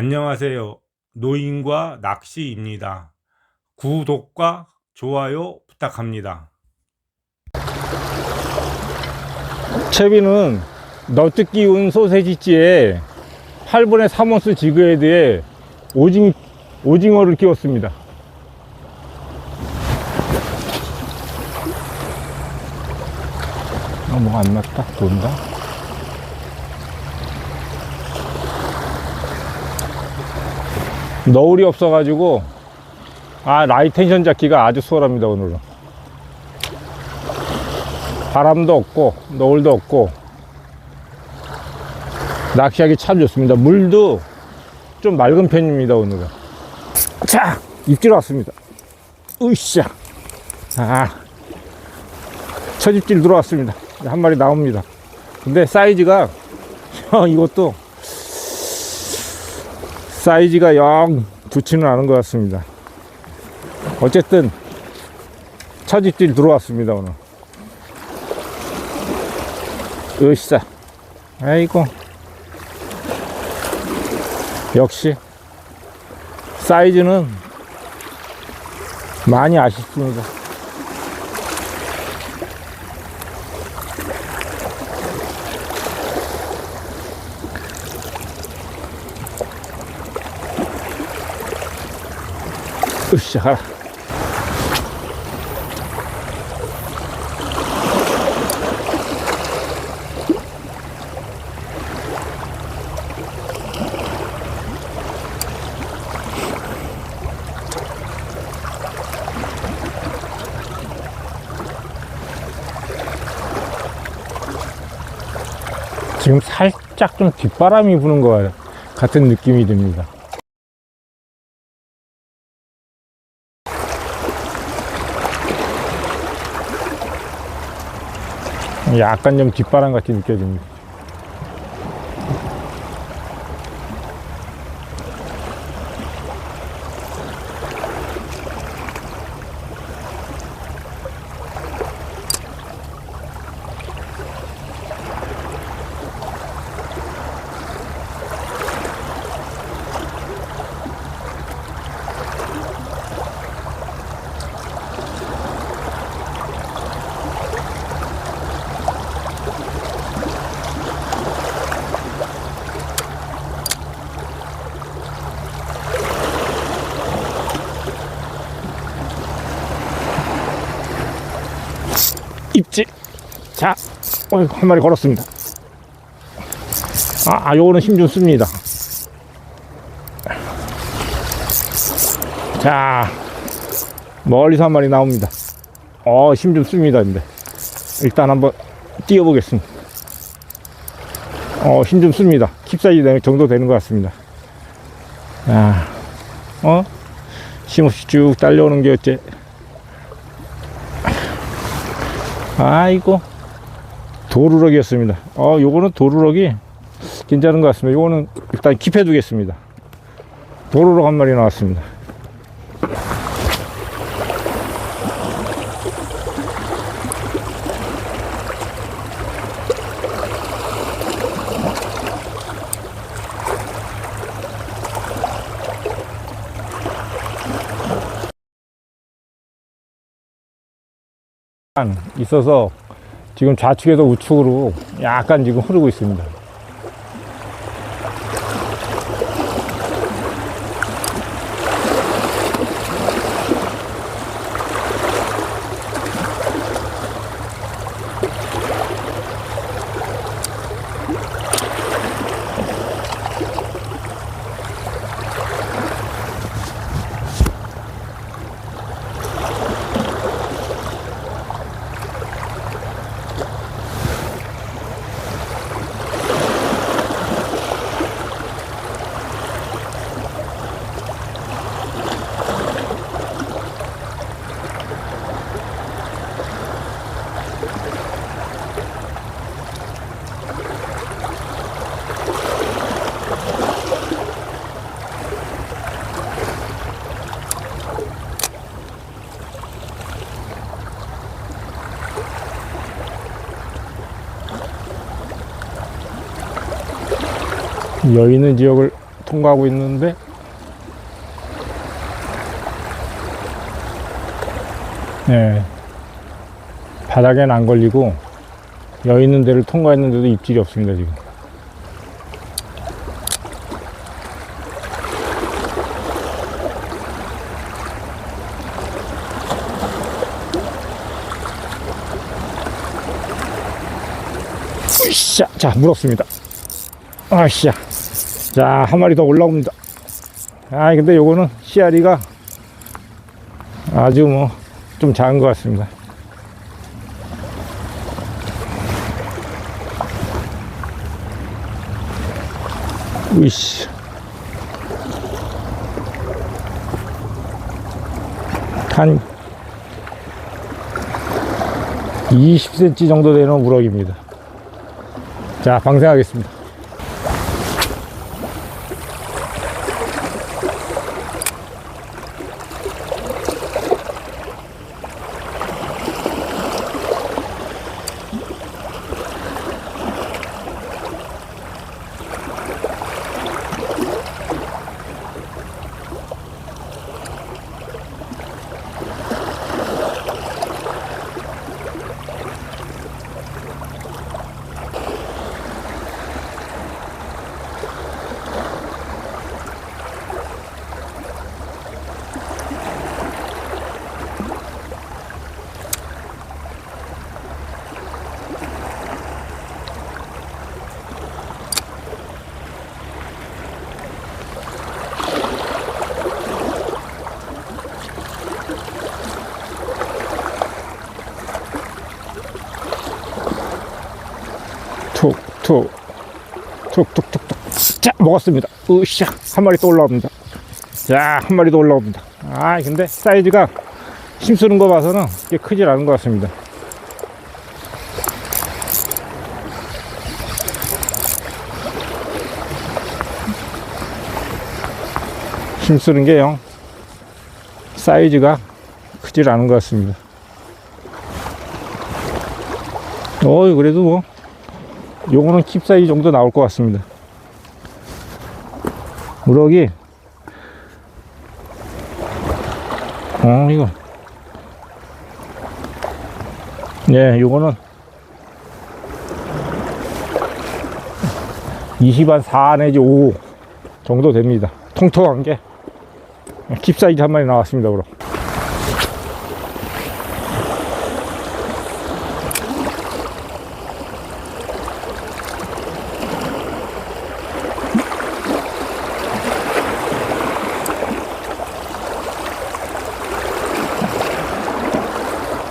안녕하세요. 노인과 낚시입니다. 구독과 좋아요 부탁합니다. 채비는 너트 끼운 소세지찌에 8분의 3온스 지그헤드에 오징, 오징어를 끼웠습니다. 아, 뭐안 맞다. 돈다. 너울이 없어가지고, 아, 라이 텐션 잡기가 아주 수월합니다, 오늘은. 바람도 없고 노을도 없고. 낚시하기 참 좋습니다. 물도 좀 맑은 편입니다 오늘은. 자 입질 왔습니다. 으쌰. 아 첫 입질 들어왔습니다. 한 마리 나옵니다. 근데 사이즈가 이것도 사이즈가 영 좋지는 않은 것 같습니다. 어쨌든 첫 입질 들어왔습니다 오늘. 으쌰. 아이고. 역시 사이즈는 많이 아쉽습니다 으쌰 가라 지금 살짝 좀 뒷바람이 부는 것 같은 느낌이 듭니다. 약간 좀 뒷바람 같이 느껴집니다. 입질. 자, 어, 한 마리 걸었습니다. 아, 아 요거는 힘 좀 씁니다. 자, 멀리서 한 마리 나옵니다. 어, 힘 좀 씁니다, 근데. 일단 한번 띄워보겠습니다. 어, 힘 좀 씁니다. 킵사이즈 정도 되는 것 같습니다. 아, 어? 힘없이 쭉 딸려오는 게 어째. 아이고. 도루럭이었습니다. 어 요거는 도루럭이 괜찮은 것 같습니다. 요거는 일단 킵해 두겠습니다. 도루럭 한 마리 나왔습니다 있어서 지금 좌측에서 우측으로 약간 지금 흐르고 있습니다. 여유 있는 지역을 통과하고 있는데 네. 바닥엔 안 걸리고 여 있는 데를 통과했는데도 입질이 없습니다 지금. 으쌰! 자 물었습니다. 아씨야 자 한 마리 더 올라옵니다. 아 근데 요거는 씨알이가 아주 뭐 좀 작은 것 같습니다. 으이씨. 한 20cm 정도 되는 우럭입니다. 자 방생하겠습니다 툭툭 툭툭툭툭 자 먹었습니다. 으쌰 한 마리 또 올라옵니다. 자 한 마리 더 올라옵니다. 아 근데 사이즈가 힘쓰는 거 봐서는 꽤 크질 않은 것 같습니다. 힘쓰는 게요 사이즈가 크질 않은 것 같습니다. 어이 그래도 뭐 요거는 킵 사이즈 정도 나올 것 같습니다. 우럭이 어 이거 예 요거는 20한 4 내지 5 정도 됩니다. 통통한 게 킵 사이즈 한 마리 나왔습니다. 그럼.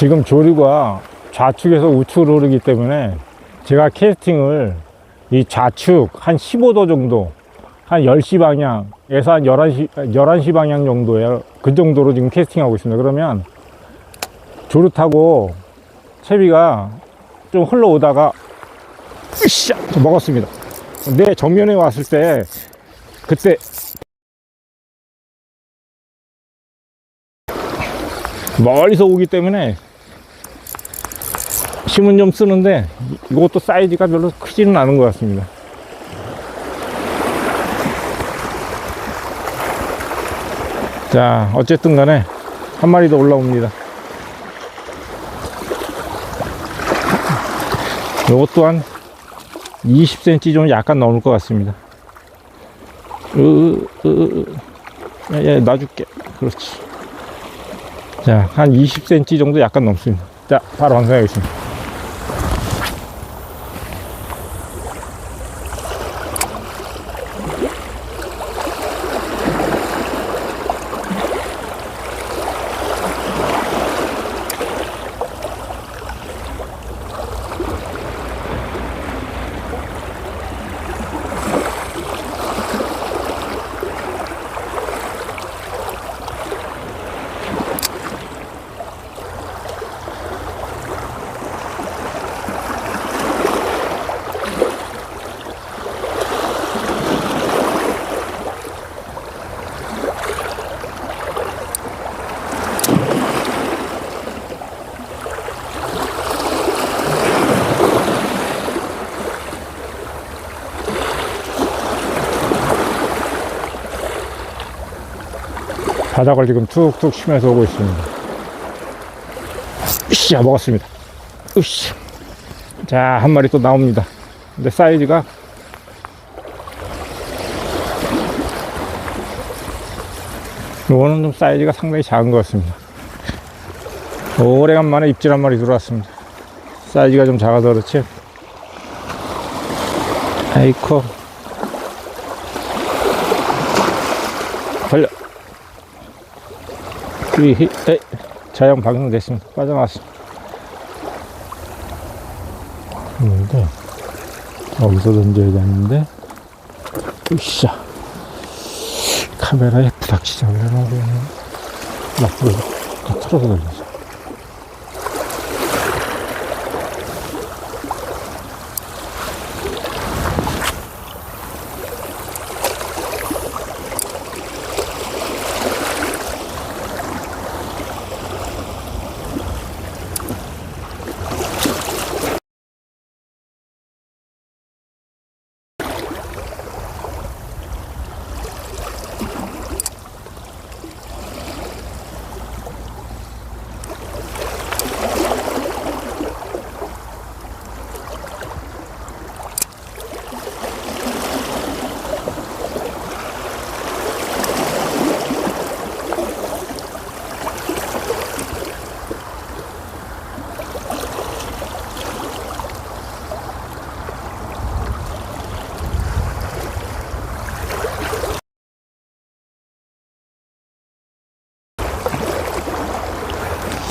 지금 조류가 좌측에서 우측으로 흐르기 때문에 제가 캐스팅을 이 좌측 한 15도 정도 한 10시 방향에서 한 11시, 11시 방향 정도에 그 정도로 지금 캐스팅하고 있습니다. 그러면 조류 타고 채비가 좀 흘러오다가 으쌰 먹었습니다. 내 정면에 왔을 때 그때 멀리서 오기 때문에 힘은 좀 쓰는데 이것도 사이즈가 별로 크지는 않은 것 같습니다. 자, 어쨌든 간에 한 마리 더 올라옵니다. 이것 또한 20cm 좀 약간 넘을 것 같습니다. 으, 으. 야, 야, 놔줄게. 그렇지. 자, 한 20cm 정도 약간 넘습니다. 자, 바로 방생하겠습니다. 바닥을 지금 툭툭 치면서 오고 있습니다. 으쌰, 먹었습니다. 으쌰. 자, 한 마리 또 나옵니다. 근데 사이즈가 이거는 좀 사이즈가 상당히 작은 것 같습니다. 오래간만에 입질 한 마리 들어왔습니다. 사이즈가 좀 작아서 그렇지. 아이코. 걸려. 위, 에 자영 방송 됐습니다. 빠져나왔습니다. 근데, 여기서 던져야 되는데, 으쌰. 카메라에 부닥치지 않으려나 보네. 나쁘게, 다 틀어서 던졌어.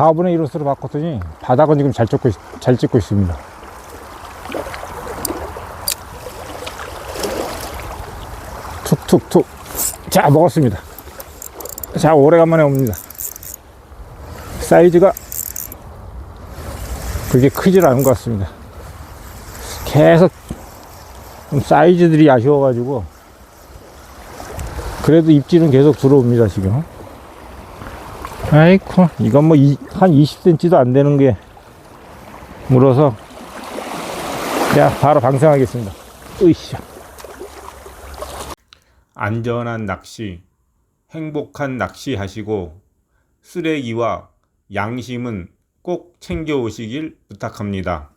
4분의 1호수로 바꿨더니 바닥은 지금 잘 찍고, 있, 잘 찍고 있습니다. 툭툭툭. 자, 먹었습니다. 자, 오래간만에 옵니다. 사이즈가 그게 크질 않은 것 같습니다. 계속 사이즈들이 아쉬워가지고 그래도 입질은 계속 들어옵니다, 지금. 아이쿠. 이건 뭐 한 20cm도 안 되는 게 물어서 자 바로 방생하겠습니다. 으쌰 안전한 낚시, 행복한 낚시 하시고 쓰레기와 양심은 꼭 챙겨 오시길 부탁합니다.